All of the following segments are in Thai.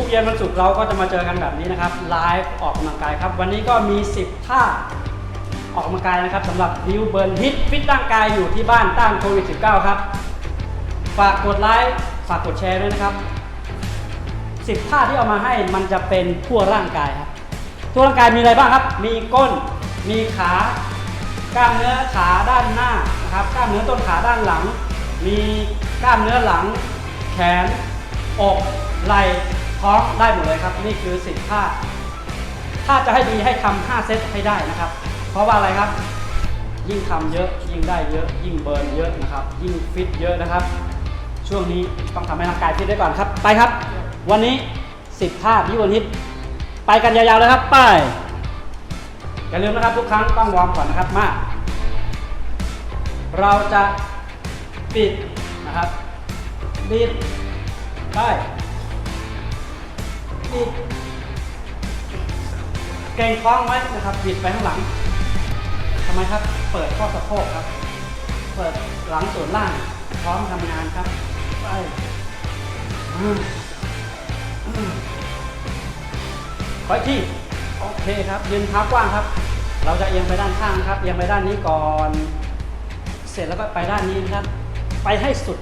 ุกเย็นวันศุกร์เราก็จะมาเจอกันแบบนี้นะครับไลฟ์ออกกำลังกายครับ วันนี้ก็มี 10 ท่าออกกำลังกายนะครับสำหรับบิวเบิร์นฮิตฟิตร่างกายอยู่ที่บ้านต้านโควิด -19 ครับ ฝากกดไลค์ฝากกดแชร์ด้วยนะครับ 10 ท่าที่เอามาให้มันจะเป็นทั่วร่างกายครับ ทั่วร่างกายมีอะไรบ้างครับ มีก้น มีขากล้ามเนื้อขาด้านหน้านะครับกล้ามเนื้อต้นขาด้านหลัง มีกล้ามเนื้อหลัง แขนอกไหล่ ท้องได้หมดเลยครับ นี่คือ10ท่าถ้าจะให้ดีให้ทำ5เซตให้ได้นะครับ เพราะว่าอะไรครับ ยิ่งทำเยอะ ยิ่งได้เยอะ ยิ่งเบิร์นเยอะนะครับ ยิ่งฟิตเยอะนะครับ ช่วงนี้ต้องทำให้ร่างกายฟิตไว้ก่อนครับ ไปครับ วันนี้ 10ท่าที่วันฮิตไปกันยาวๆเลยครับ ไปอย่าลืมนะครับทุกครั้งต้องวอร์มก่อนนะครับมาเราจะปิดนะครับบิดได้ บิดเก่งท้องไว้นะครับบิดไปข้างหลังทำไมครับ เปิดข้อสะโพกครับ เปิดหลังส่วนล่าง พร้อมทำงานครับ ไปอืมอืมขออีกทีโอเคครับยืนเท้ากว้างครับ เราจะเอียงไปด้านข้างครับเอียงไปด้านนี้ก่อน เสร็จแล้วก็ไปด้านนี้ครับ ไปให้สุด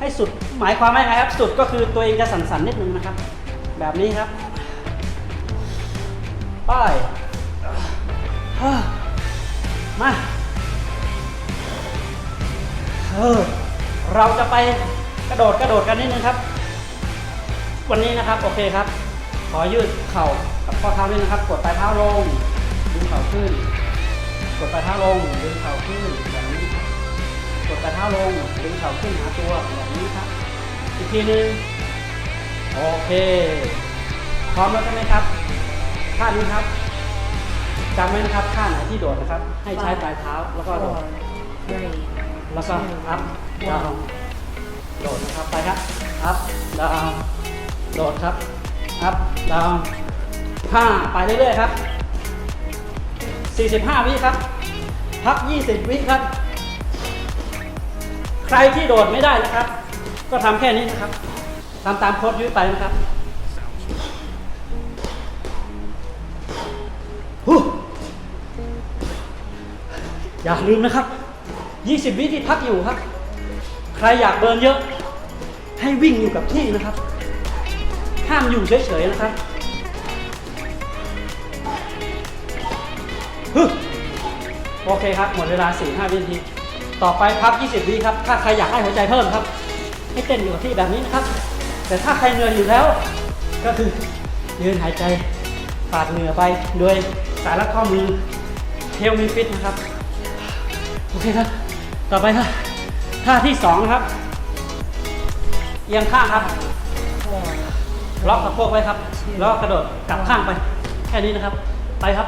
ให้สุดหมายความว่าไงครับ สุดก็คือตัวเองจะสั่นๆนิดนึงนะครับ แบบนี้ครับ ไป้ายมา เออ เราจะไปกระโดดกระโดดกันนิดนึงครับ วันนี้นะครับ โอเคครับ ขอยืดเข่ากับข้อเท้านิดนะครับ กดปลายเท้าลง ดึงเข่าขึ้น กดปลายเท้าลง ดึงเข่าขึ้นแบบนี้ครับกดปลายเท้าลง ดึงเข่าขึ้นหาตัวแบบนี้ครับ อีกทีหนึง โอเค พร้อมแล้วใช่ไหมครับท่านี้ครับจำไว้นะครับท่าไหนที่โดดนะครับ ให้ใช้ปลายเท้าแล้วก็โดด three, แล้วก็อัพดาวโดดนะครับไปครับอัพดาวโดดครับอัพดาวห้าไปเรื่อยๆครับ 45 วิครับ พัก 20 วิครับ ใครที่โดดไม่ได้นะครับ ก็ทำแค่นี้นะครับ ทำตามโค้ดยุ้ยไปนะครับฮู้อย่าลืมนะครับ 20 วิที่พักอยู่ครับ ใครอยากเบิร์นเยอะ ให้วิ่งอยู่กับที่นะครับ ห้ามอยู่เฉยๆนะครับฮึโอเคครับ หมดเวลา 4-5 วินาที ต่อไปพัก 20 วิครับ ถ้าใครอยากให้หัวใจเพิ่มครับ ให้เต้นอยู่กับที่แบบนี้นะครับ แต่ถ้าใครเหนื่อยอยู่แล้ว ก็คือยืนหายใจปาดเหงื่อไปโดยสายรัดข้อมือเทลมีฟิตนะครับ โอเคครับ ต่อไปครับท่าที่สองนะครับเอียงข้างครับล็อกสะโพกไว้ครับแล้วก็กระโดดกลับข้างไป แค่นี้นะครับ ไปครับ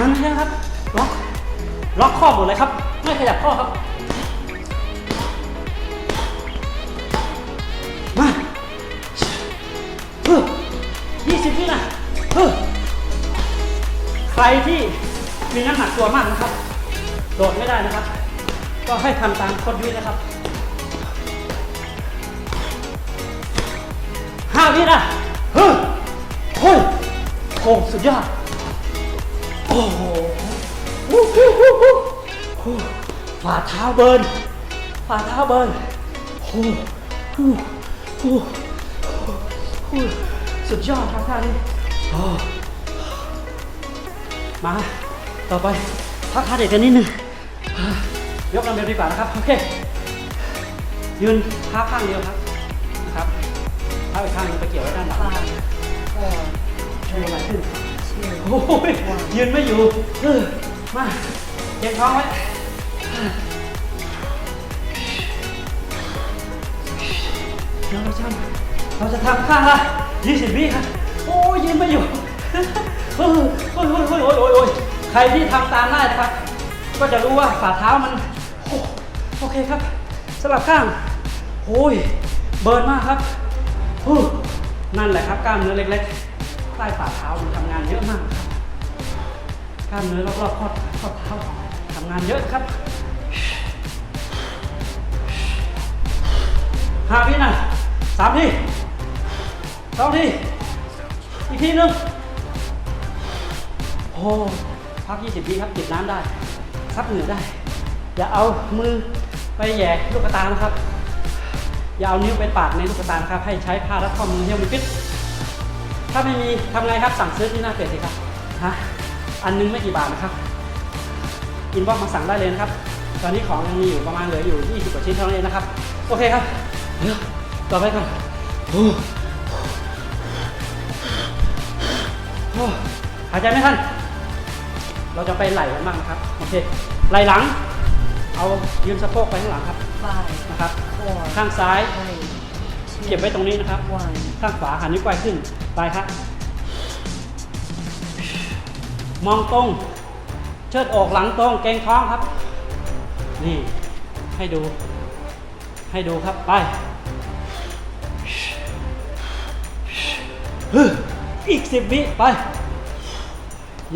นั่นนะครับล็อกล็อกข้อหมดเลยครับ ไม่ขยับข้อครับ มาเฮ้ยี่สิบวินะเฮ้ใครที่มีน้ำหนักตัวมากนะครับ โดดไม่ได้นะครับ ก็ให้ทำตามโค้ดยุ้ยนะครับห้าวินะเฮ้ยเฮ้ยโอ้สุดยอด โหวู้วู้วู้วู้วู้ฝ่าเท้าเบิร์นฝ่าเท้าเบิร์นโอ้โหโอ้โหสุดยอดครับท่านี้โอ้มาต่อไปพักขาเด็กกันนิดนึงยกดัมเบลดีกว่านะครับ โอเค ยืนเท้าข้างเดียวครับนะครับเท้าอีกข้างนึงไปเกี่ยวไว้ด้านหลัง five, four, ชูอะไรขึ้น โอ้ยยืนไม่อยู่เออมาเก็บท้องไว้เราจะทำเราจะทำข้างละ20วิครับโอ้ยยืนไม่อยู่เฮ้ยเฮ้ยโอ้ยโอ้ยโอ้ยใครที่ทำตามได้นะครับ ก็จะรู้ว่าฝ่าเท้ามันโอเคครับสลับข้างโอ้ยเบิร์นมากครับนั่นแหละครับกล้ามเนื้อเล็กๆ ใต้ฝ่าเท้ามันทำงานเยอะมากครับกล้ามเนื้อรอบๆข้อข้อเท้าทำงานเยอะครับห้าวินะสามทีสองทีอีกทีหนึ่งโอ้พัก 20วิครับจิบน้ำได้ซับเหงื่อได้ อย่าเอามือไปแย่ลูกตานะครับ อย่าเอานิ้วไปปาดในลูกตานครับ ให้ใช้ผ้ารัดข้อมือเฮียมันฟิต ถ้าไม่มีทำไงครับสั่งซื้อที่หน้าเพจสิครับฮะอันนึงไม่กี่บาทนะครับอินบ็อกมาสั่งได้เลยนะครับ ตอนนี้ของยังมีอยู่ประมาณเหลืออยู่ 20กว่าชิ้นเท่านั้นเองนะครับ โอเคครับเดี๋ยวต่อไปก่อนโอ้โอ้หายใจไม่ทันเราจะไปไหล่กันบ้างนะครับ โอเค ไหล่หลัง เอายืนสะโพกไปข้างหลังครับ five, นะครับ four, ข้างซ้าย three, เก็บไว้ตรงนี้นะครับ ข้างขวาหันนิ้วก้อยขึ้น ไปครับ มองตรง เชิดอกหลังตรง เกรงท้องครับ นี่ ให้ดู ให้ดูครับ ไป อีกสิบวิไป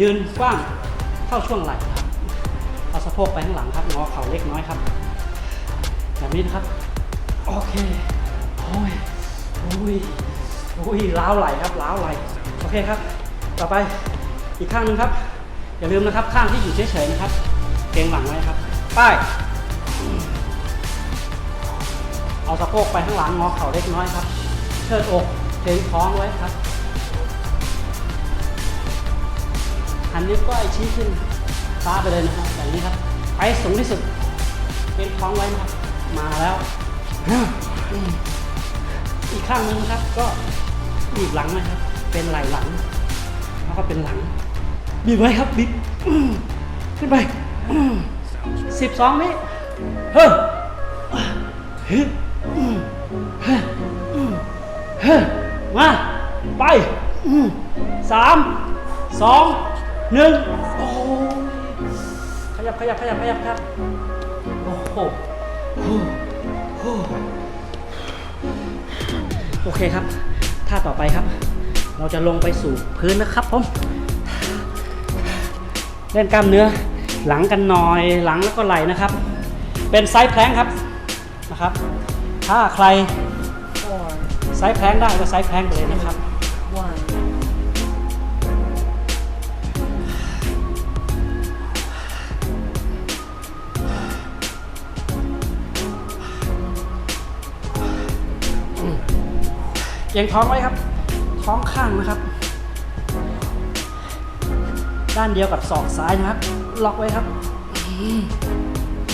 ยืนกว้างเท่าช่วงไหล่ครับ เอาสะโพกไปข้างหลังครับ งอเข่าเล็กน้อยครับ แบบนี้นะครับ โอเค อ้ยโอ้ยโอ้ยล้าวไหลครับล้าวไหลโอเคครับ ต่อไปอีกข้างหนึ่งครับ อย่าลืมนะครับข้างที่อยู่เฉยๆนะครับเกรงหลังไว้ครับป้ายเอาสะโพกไปข้างหลังงอเข่าเล็กน้อยครับ เชิดอกเกรงท้องไว้ครับหันนิ้วก้อยชี้ขึ้นฟ้าไปเลยนะครับแบบนี้ครับไปสูงที่สุดเกรงท้องไว้นะครับมาแล้ว อีกข้างหนึงครับ ก็บีบหลังนะครับ เป็นไหล่หลัง แล้วก็เป็นหลัง บีบไว้ครับบีบขึ้นไปสิบสองวิเฮ้อเฮ้อเฮ้อเฮ้อมาไปสามสองหนึ่งโอ้ขยับขยับขยับขยับครับโอ้โห โอเคครับท่าต่อไปครับ เราจะลงไปสู่พื้นนะครับผมเล่นกล้ามเนื้อหลังกันหน่อยหลังแล้วก็ไหลนะครับ เป็นไซส์แพลงครับนะครับ ถ้าใครไซส์แพลงได้ก็ไซส์แพลงไปเลยนะครับ เอียงท้องไว้ครับ ท้องข้างนะครับ ด้านเดียวกับศอกซ้ายนะครับ ล็อกไว้ครับอืม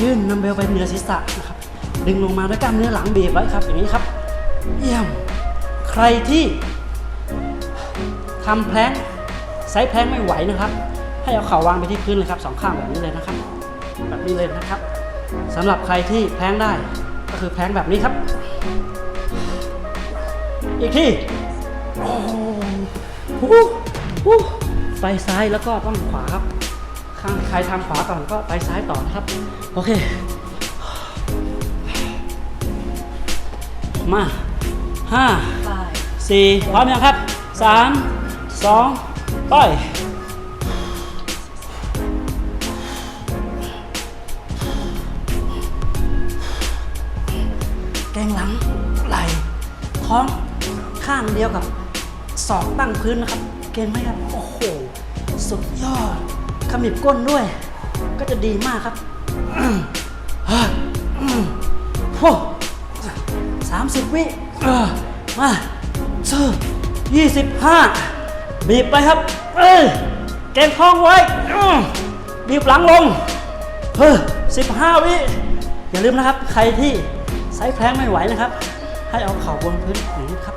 ยื่นนัมเบลไปเหนือศีรษะนะครับ ดึงลงมาด้วยกล้ามเนื้อหลังบีบไว้ครับ อย่างนี้ครับ เยี่ยม ใครที่ทำแพลงไซส์แพลงไม่ไหวนะครับ ให้เอาเข่าวางไปที่พื้นเลยครับสองข้างแบบนี้เลยนะครับ แบบนี้เลยนะครับสำหรับใครที่แพลงได้ก็คือแพลงแบบนี้ครับ อีกทีโอ้โหไปซ้ายแล้วก็ต้องขวาครับ ข้างใครทำขวาก่อนก็ไปซ้ายต่อนะครับ โอเค มาห้าสี่พร้อมยังครับสามสองไปแกงหลังไหล่ท้อง ข้างเดียวกับศอกตั้งพื้นนะครับ เก่งไหมครับ โอ้โห สุดยอด ขมิบก้นด้วย ก็จะดีมากครับอืมอะสามสิบวิมาเชื่อยี่สิบห้าบีบไปครับ เอ้ยเก่งท้องไว้ บีบหลังลง เฮ้สิบห้าวิ อย่าลืมนะครับ ใครที่ไซส์แพลงไม่ไหวนะครับ ให้เอาเข่าบนพื้นอย่างครับ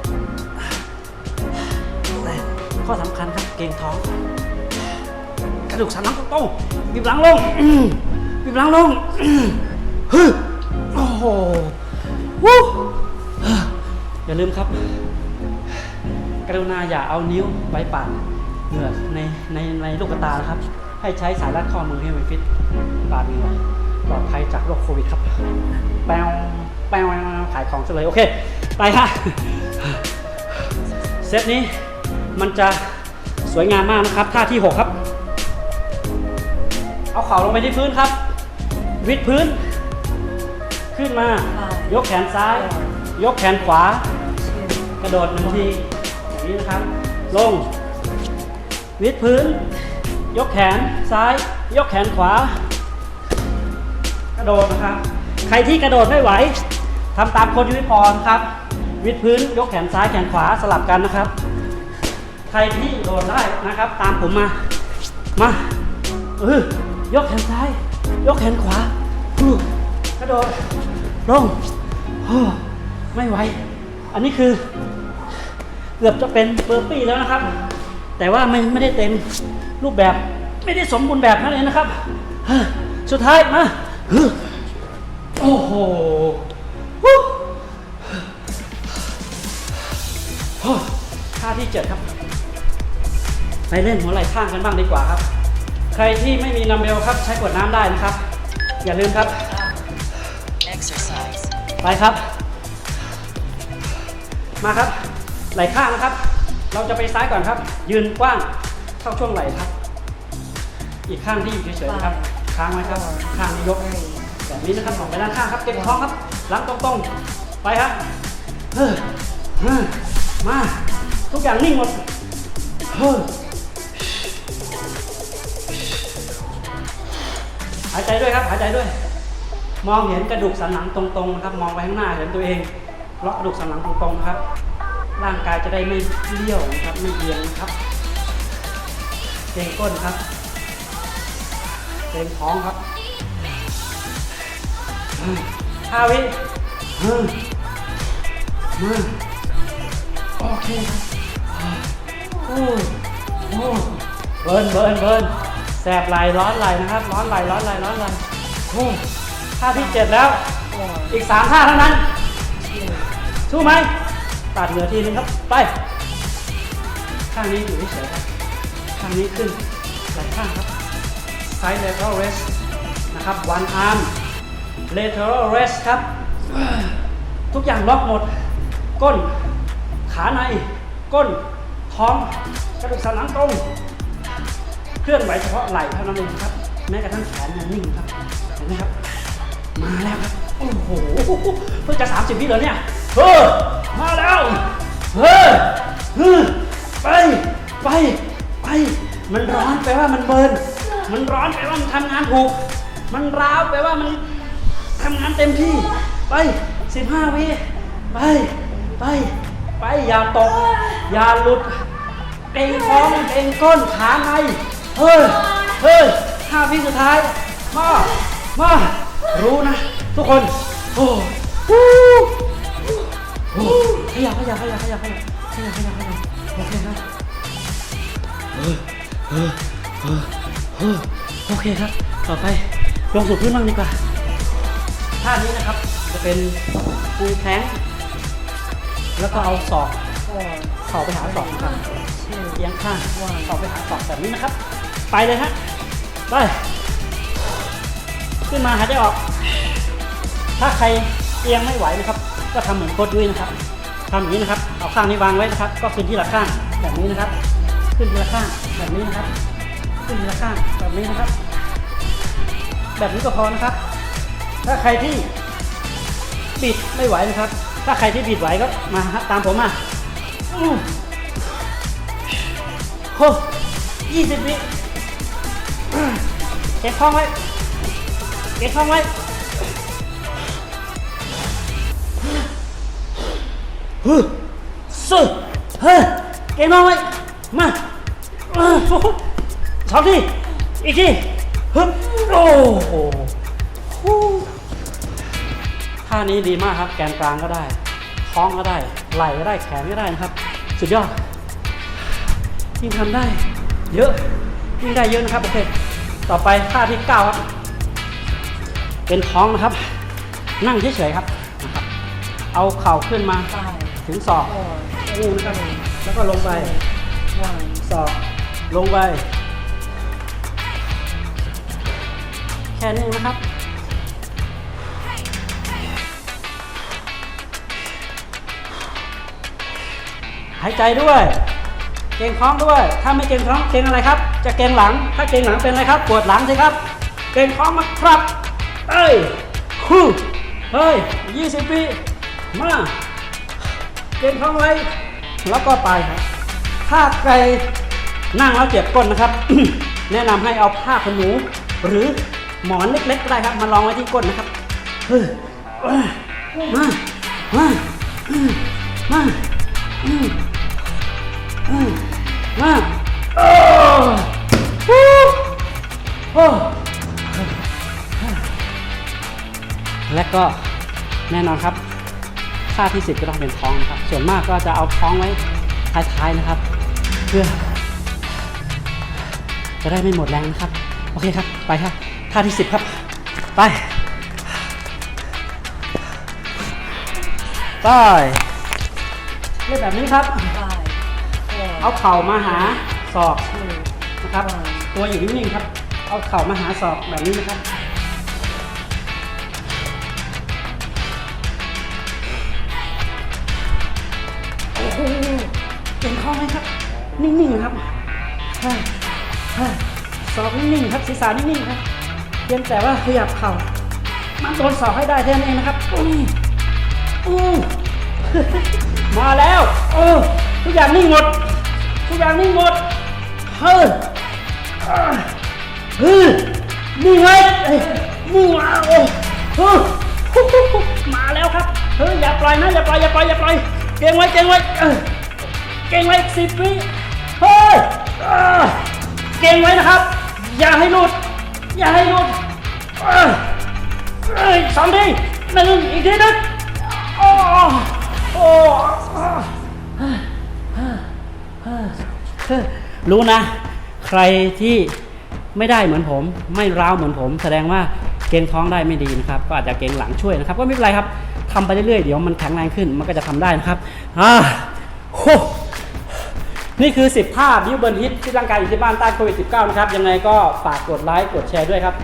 ข้อสำคัญครับเก่งท้อง กระดูกสันหลังตรงๆบีบหลังลงอืมบีบหลังลงอืมฮึโอ้โหวู้อย่าลืมครับ กรุณาอย่าเอานิ้วไปปาดเหงื่อในในในลูกตานะครับ ให้ใช้สายรัดข้อมือให้มันฟิตปาดเหงื่อปลอดภัยจากโรคโควิดครับ แปวแปวขายของซะเลย โอเค ไปฮะเซตนี้ มันจะสวยงามมากนะครับ ท่าที่ 6 ครับ เอาเข่าลงไปที่พื้นครับ วิดพื้น ขึ้นมา ยกแขนซ้าย ยกแขนขวา two, กระโดดหนึ่งทีอย่างนี้นะครับ ลง วิดพื้น ยกแขนซ้าย ยกแขนขวา กระโดดนะครับ ใครที่กระโดดไม่ไหวทำตามโคนยูนิพรครับ วิดพื้น ยกแขนซ้ายแขนขวาสลับกันนะครับ ใครที่โดดได้นะครับ ตามผมมา มาเออยกแขนซ้าย ยกแขนขวากระโดดลงไม่ไหว อันนี้คือ เกือบจะเป็นเบอร์ปี้แล้วนะครับ แต่ว่าไม่ไม่ได้เต็มรูปแบบ ไม่ได้สมบูรณ์แบบนั่นเองนะครับ สุดท้ายมาโอ้โหท่าที่เจ็ดครับ ไปเล่นหัวไหล่ข้างกันบ้างดีกว่าครับ ใครที่ไม่มีนัมเบลครับใช้ขวดน้ำได้นะครับ อย่าลืมครับ Exercise. ไปครับ มาครับ ไหล่ข้างนะครับ เราจะไปซ้ายก่อนครับ ยืนกว้างเท่าช่วงไหล่ครับ อีกข้างที่อยู่เฉยๆนะครับ ค้างไว้ครับ ข้างนี้ยก three, แบบนี้นะครับออกไปด้านข้างครับ เก็บท้องครับหลังตรงๆ ไปครับเฮ้อเฮ้อมา ทุกอย่างนิ่งหมดเฮ้อ หายใจด้วยครับ หายใจด้วย มองเห็นกระดูกสันหลังตรงๆนะครับ มองไปข้างหน้าเห็นตัวเองเลาะกระดูกสันหลังตรงๆครับ ร่างกายจะได้ไม่เลี้ยวนะครับ ไม่เอียงนะครับเกรงก้นครับเกรงท้องครับห้าวิฮึมมาโอเคครับโอ้โอ้เบิร์นเบิร์นเบิร์น แสบไหลร้อนไหลนะครับ ร้อนไหลร้อนไหลร้อนไหลโอ้ท่าที่เจ็ดแล้ว อีกสามท่าเท่านั้น สู้ไหมตัดเหนือทีนึงครับ ไป ข้างนี้อยู่เฉยครับข้างนี้ขึ้นหล่ข้างครับ side lateral rest นะครับ one arm lateral rest ครับ ทุกอย่างล็อกหมด ก้น ขาใน ก้น ท้อง กระดูกสันหลังตรง ลื่อนไหวเฉพาะไหล่เท่านั้นเองครับ แม้กระทั่งแขนยังนิ่งครับ เห็นไหมครับ มาแล้วครับ โอ้โห เพิ่งจะ 30วิเหรอเนี่ยเฮ้อมาแล้วเฮ้อเฮ้อไป ไป ไป มันร้อนแปลว่ามันเบิร์น มันร้อนแปลว่ามันทำงานถูก มันร้าวแปลว่ามันทำงานเต็มที่ ไป 15วิไป ไป ไป อย่าตก อย่าหลุดเต็งท้องเต็งก้นขาใน เฮ้ย เฮ้ยห้าวิสุดท้าย มา มา รู้นะ ทุกคน โอ้ฮู้โอ้ขยับขยับขยับขยับขยับขยับขยับขยับโอเคครับเออเออเออเออโอเคครับ ต่อไปลงสู่พื้นบ้างดีกว่า ท่านี้นะครับ จะเป็นฟูลแทงแล้วก็เอาศอก four, เข่าไปหาศอกนะครับเอียงข้างเข่าไปหาศอกแบบนี้นะครับ ไปเลยฮะไป ขึ้นมาหายใจออก ถ้าใครเอียงไม่ไหวนะครับ ก็ทำเหมือนโคดยุ้ยนะครับทำอย่างนี้นะครับ เอาข้างนี้วางไว้นะครับ ก็ขึ้นที่ละข้างแบบนี้นะครับ ขึ้นทีละข้างแบบนี้นะครับ ขึ้นทีละข้างแบบนี้นะครับ แบบนี้ก็พอนะครับ ถ้าใครที่บิดไม่ไหวนะครับ ถ้าใครที่บิดไหวก็มาฮะตามผมมาอู้โหยี่สิบวิ เก็บท้องไว้ เก็บท้องไว้ ฮึสึเฮ้ยเก็บท้องไว้ มาเออสองทีอีกทีฮึบโอ้โหฮู้ท่านี้ดีมากครับ แกนกลางก็ได้ ท้องก็ได้ ไหล่ก็ได้ แขนก็ได้นะครับ สุดยอดยิ่งทำได้ เยอะยิ่งได้เยอะนะครับ โอเค ต่อไปท่าที่9ครับ เป็นท้องนะครับ นั่งเฉยๆครับนะครับ เอาเข่าขึ้นมา five, ถึงศอก four, อู้นะครับแล้วก็ลงไป one, ศอกลงไป แค่นี้เองนะครับหายใจด้วย เกรงท้องด้วย ถ้าไม่เกรงท้องเกรงอะไรครับ จะเกรงหลัง ถ้าเกรงหลังเป็นอะไรครับ ปวดหลังสิครับ เกงท้องมาครับ เอ้ยฮู้เฮ้ยยี่สิบปี มา เกงท้องไว้ แล้วก็ไปครับ ถ้าใครนั่งแล้วเจ็บก้นนะครับ แนะนำให้เอาผ้าขนหนู หรือหมอนเล็กๆก็ได้ครับ มาลองไว้ที่ก้นนะครับเฮ้ยมามามามา และก็แน่นอนครับท่าที่สิบก็ต้องเป็นท้องนะครับ ส่วนมากก็จะเอาท้องไว้ท้ายๆนะครับ เพื่อ จะได้ไม่หมดแรงนะครับ โอเคครับ ไปครับท่าที่สิบครับ ไปไปเล่นแบบนี้ครับ Five, เอา four, เข่ามาหา ศอกนะครับ ตัวอยู่นิ่งๆครับ เอาเข่ามาหาศอกแบบนี้นะครับ โอ้โหเก่งข้อไหมครับ นิ่งๆครับฮ้ยเฮ้ยศอกนิ่งๆครับศีรษะนิ่งๆครับเพียงแต่ว่าขยับเข่ามันโดนศอกให้ได้แค่นั้นเองนะครับอู้อู้มาแล้วโอ้ทุกอย่างนิ่งหมด ทุกอย่างนิ่งหมด เฮ้ยเฮ้ยนี่ไงนี่มาโอ้เฮ้ยมาแล้วครับ เฮ้ยอย่าปล่อยนะอย่าปล่อยอย่าปล่อยอย่าปล่อย เก่งไว้เก่งไว้เก่งไว้สิบวิเฮ้ยเก่งไว้นะครับ อย่าให้หลุด อย่าให้หลุดเอ้ยสองทีหนึ่งอีกทีนึงโอ้โอ้ รู้นะ ใครที่ไม่ได้เหมือนผม ไม่ร้าวเหมือนผม แสดงว่าเกรงท้องได้ไม่ดีนะครับ ก็อาจจะเกรงหลังช่วยนะครับ ก็ไม่เป็นไรครับทำไปเรื่อยๆ เดี๋ยวมันแข็งแรงขึ้น มันก็จะทำได้นะครับ อ่าโหนี่คือ 10 ท่าบิวเบิร์นฮิตที่ร่างกายอยู่ที่บ้านต้านโควิด -19 นะครับ ยังไงก็ฝากกดไลค์ กดแชร์ด้วยครับ